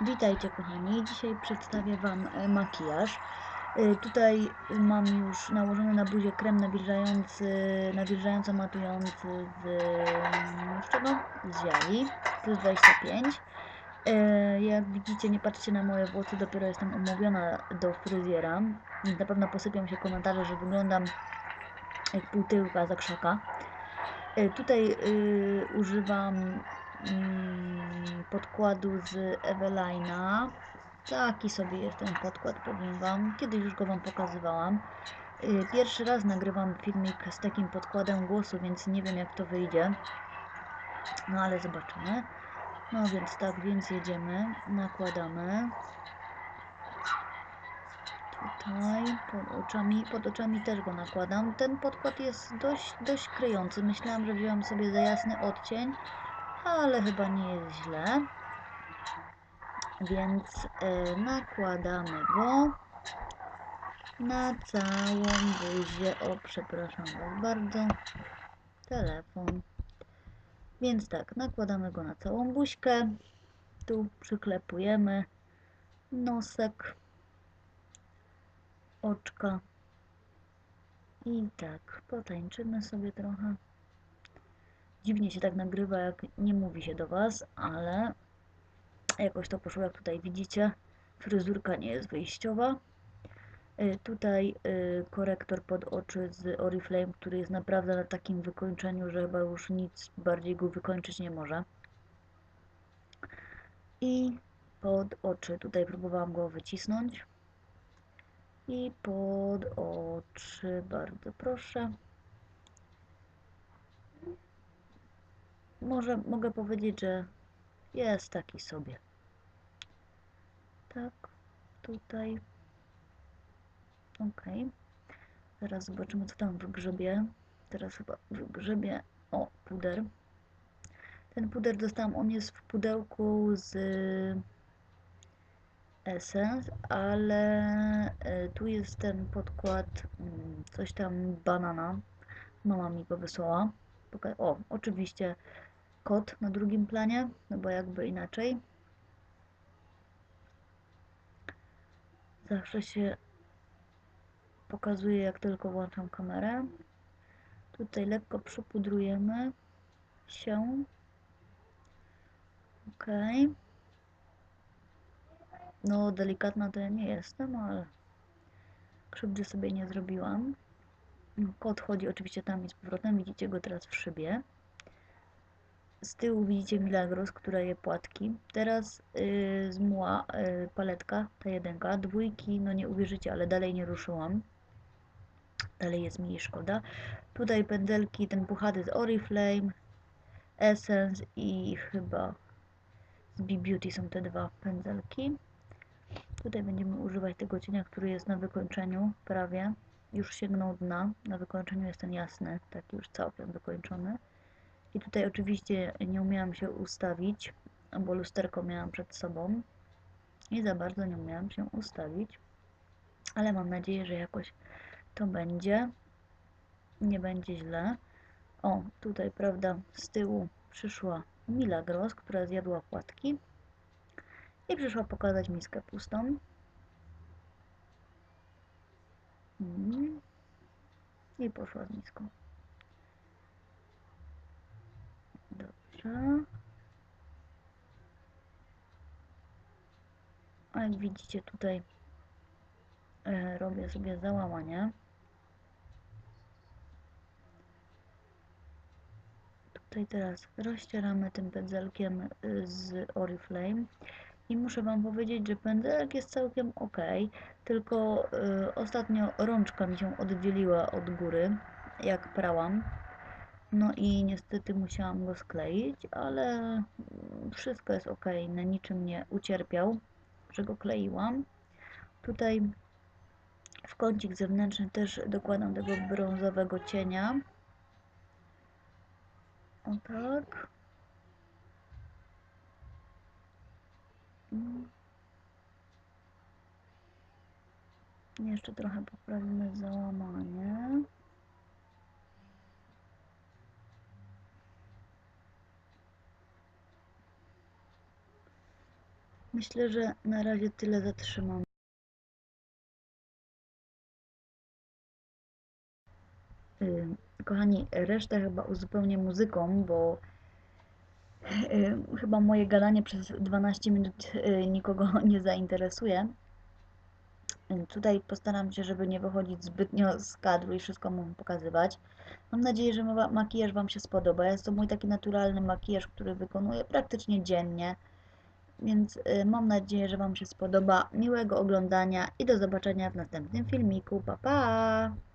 Witajcie kochani, dzisiaj przedstawię Wam e, makijaż. E, Tutaj mam już nałożony na buzię krem nawilżający, nawilżająco matujący z, mm, z czego? Z Ziali, plus 25. E, Jak widzicie, nie patrzcie na moje włosy, dopiero jestem umówiona do fryzjera. Na pewno posypią się komentarze, że wyglądam jak półtyłka za krzaka. Tutaj y, używam podkładu z Evelina. Taki sobie jest ten podkład, powiem Wam. Kiedyś już go Wam pokazywałam. Y, Pierwszy raz nagrywam filmik z takim podkładem głosu, więc nie wiem jak to wyjdzie. No ale zobaczymy. No więc tak, więc jedziemy. Nakładamy. Tutaj pod oczami, pod oczami też go nakładam. Ten podkład jest dość, dość kryjący. Myślałam, że wziąłem sobie za jasny odcień, ale chyba nie jest źle. Więc e, nakładamy go na całą buzię. O, przepraszam Was bardzo. Telefon. Więc tak, nakładamy go na całą buźkę. Tu przyklepujemy nosek oczka. I tak, potańczymy sobie trochę. Dziwnie się tak nagrywa, jak nie mówi się do Was, ale jakoś to poszło, jak tutaj widzicie. Fryzurka nie jest wyjściowa. Y, Tutaj y, korektor pod oczy z Oriflame, który jest naprawdę na takim wykończeniu, że chyba już nic bardziej go wykończyć nie może. I pod oczy, tutaj próbowałam go wycisnąć i pod oczy, bardzo proszę. Może mogę powiedzieć, że jest taki sobie. Tak, tutaj. Ok. Teraz zobaczymy, co tam wygrzebie. Teraz chyba wygrzebie. O, puder. Ten puder dostałam, on jest w pudełku z Essence, ale e, tu jest ten podkład, mm, coś tam banana. Mama mi go wysłała. O, oczywiście kot na drugim planie, no bo jakby inaczej. Zawsze się pokazuje, jak tylko włączam kamerę. Tutaj lekko przypudrujemy się. Ok. No, delikatna to ja nie jestem, ale krzywdy sobie nie zrobiłam. Kot chodzi oczywiście tam i z powrotem. Widzicie go teraz w szybie. Z tyłu widzicie Milagros, która je płatki. Teraz yy, zmuła yy, paletka, ta jedynka. Dwójki, no nie uwierzycie, ale dalej nie ruszyłam. Dalej jest mi szkoda. Tutaj pędzelki, ten puchaty z Oriflame, Essence i chyba z B-Beauty są te dwa pędzelki. Tutaj będziemy używać tego cienia, który jest na wykończeniu prawie. Już sięgnął dna. Na wykończeniu jest ten jasny, taki już całkiem wykończony. I tutaj oczywiście nie umiałam się ustawić, bo lusterko miałam przed sobą. I za bardzo nie umiałam się ustawić. Ale mam nadzieję, że jakoś to będzie. Nie będzie źle. O, tutaj, prawda, z tyłu przyszła Milagros, która zjadła płatki. I przyszła pokazać miskę pustą. Mm. I poszła z miską. Dobrze. A jak widzicie tutaj e, robię sobie załamanie. Tutaj teraz rozcieramy tym pędzelkiem y, z Oriflame. I muszę Wam powiedzieć, że pędzelek jest całkiem ok, tylko y, ostatnio rączka mi się oddzieliła od góry, jak prałam. No i niestety musiałam go skleić, ale mm, wszystko jest ok, na niczym nie ucierpiał, że go kleiłam. Tutaj w kącik zewnętrzny też dokładam tego brązowego cienia. O tak. Mm. Jeszcze trochę poprawimy załamanie. Myślę, że na razie tyle zatrzymam. Ym, Kochani, resztę chyba uzupełnię muzyką, bo ym, chyba moje gadanie przez 12 minut y, nikogo nie zainteresuje. Tutaj postaram się, żeby nie wychodzić zbytnio z kadru i wszystko mu pokazywać. Mam nadzieję, że ma- makijaż Wam się spodoba. Jest to mój taki naturalny makijaż, który wykonuję praktycznie dziennie. Więc y, mam nadzieję, że Wam się spodoba. Miłego oglądania i do zobaczenia w następnym filmiku. Pa pa!